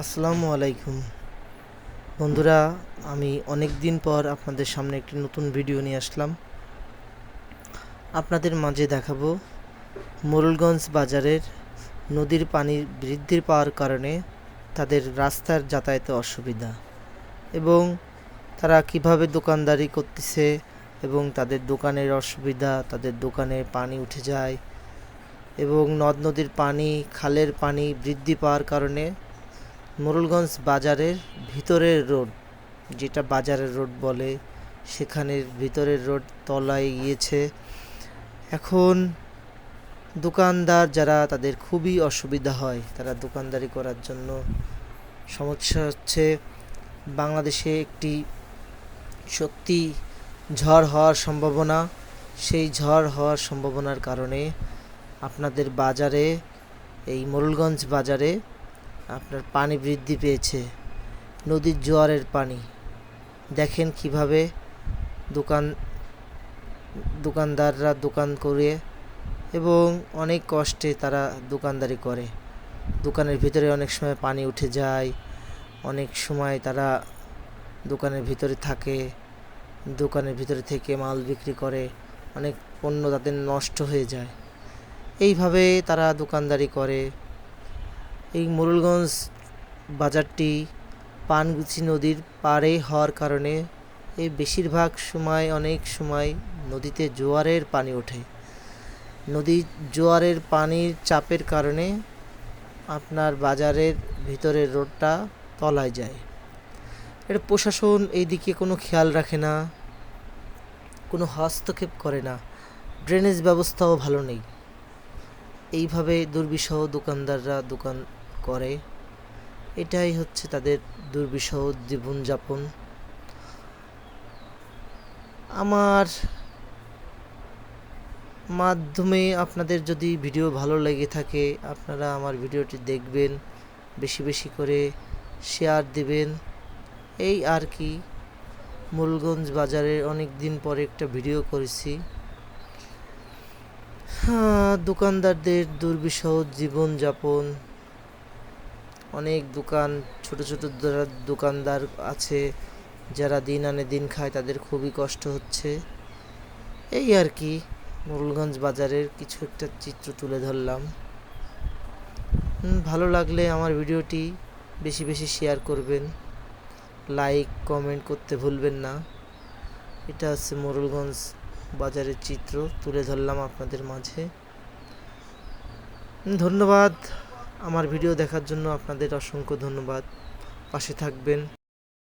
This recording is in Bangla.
আসসালামু আলাইকুম। বন্ধুরা, আমি অনেক দিন পর আপনাদের সামনে একটি নতুন ভিডিও নিয়ে আসলাম। আপনাদের মাঝে দেখাবো মোরলগঞ্জ বাজারের নদীর পানি বৃদ্ধি পাওয়ার কারণে তাদের রাস্তার যাতায়াতে অসুবিধা এবং তারা কীভাবে দোকানদারি করতেছে এবং তাদের দোকানের অসুবিধা, তাদের দোকানে পানি উঠে যায় এবং নদ নদীর পানি, খালের পানি বৃদ্ধি পাওয়ার কারণে মোরলগঞ্জ বাজারের ভিতরের রোড, যেটা বাজারের রোড বলে, সেখানের ভিতরের রোড তলায় গিয়েছে। এখন দোকানদার যারা, তাদের খুবই অসুবিধা হয়। তারা দোকানদারি করার জন্য সমস্যা হচ্ছে, বাংলাদেশে একটি সত্যি ঝড় হওয়ার সম্ভাবনা। সেই ঝড় হওয়ার সম্ভাবনার কারণে আপনাদের বাজারে, এই মোরলগঞ্জ বাজারে আপনার পানি বৃদ্ধি পেয়েছে। নদীর জোয়ারের পানি। দেখেন কীভাবে দোকান, দোকানদাররা দোকান করে এবং অনেক কষ্টে তারা দোকানদারি করে। দোকানের ভিতরে অনেক সময় পানি উঠে যায়, অনেক সময় তারা দোকানের ভিতরে থাকে, দোকানের ভিতরে থেকে মাল বিক্রি করে, অনেক পণ্য তাদের নষ্ট হয়ে যায়। এইভাবে তারা দোকানদারি করে। এই মোরলগঞ্জ বাজারটি পানগুচি নদীর পাড়ে হওয়ার কারণে এই বেশিরভাগ সময়, অনেক সময় নদীতে জোয়ারের পানি ওঠে। নদীর জোয়ারের পানির চাপের কারণে আপনার বাজারের ভিতরের রোডটা তলায় যায়। এটা প্রশাসন এই দিকে কোনো খেয়াল রাখে না, কোনো হস্তক্ষেপ করে না, ড্রেনেজ ব্যবস্থাও ভালো নেই। এইভাবে দুর্বিষহ দোকানদাররা দোকান করে। এটাই হচ্ছে তাদের দুর্বিষহ জীবনযাপন। আমার মাধ্যমে আপনাদের যদি ভিডিও ভালো লেগে থাকে, আপনারা আমার ভিডিওটি দেখবেন, বেশি বেশি করে শেয়ার দিবেন। এই আর কি। মূলগঞ্জ বাজারে অনেক দিন পরে একটা ভিডিও করেছি। হ্যাঁ দোকানদারদের দুর্বিষহ জীবনযাপন। অনেক দোকান, ছোট ছোট দোকানদার আছে, যারা দিন আনে দিন খায়, তাদের খুবই কষ্ট হচ্ছে। এই আর কি মোরলগঞ্জ বাজারের কিছু একটা চিত্র তুলে ধরলাম। ভালো লাগলে আমার ভিডিওটি বেশি বেশি শেয়ার করবেন। লাইক কমেন্ট করতে ভুলবেন না। এটা হচ্ছে মোরলগঞ্জ বাজারের চিত্র, তুলে ধরলাম আপনাদের মাঝে। ধন্যবাদ। আমার ভিডিও দেখার জন্য আপনাদের অসংখ্য ধন্যবাদ। পাশে থাকবেন।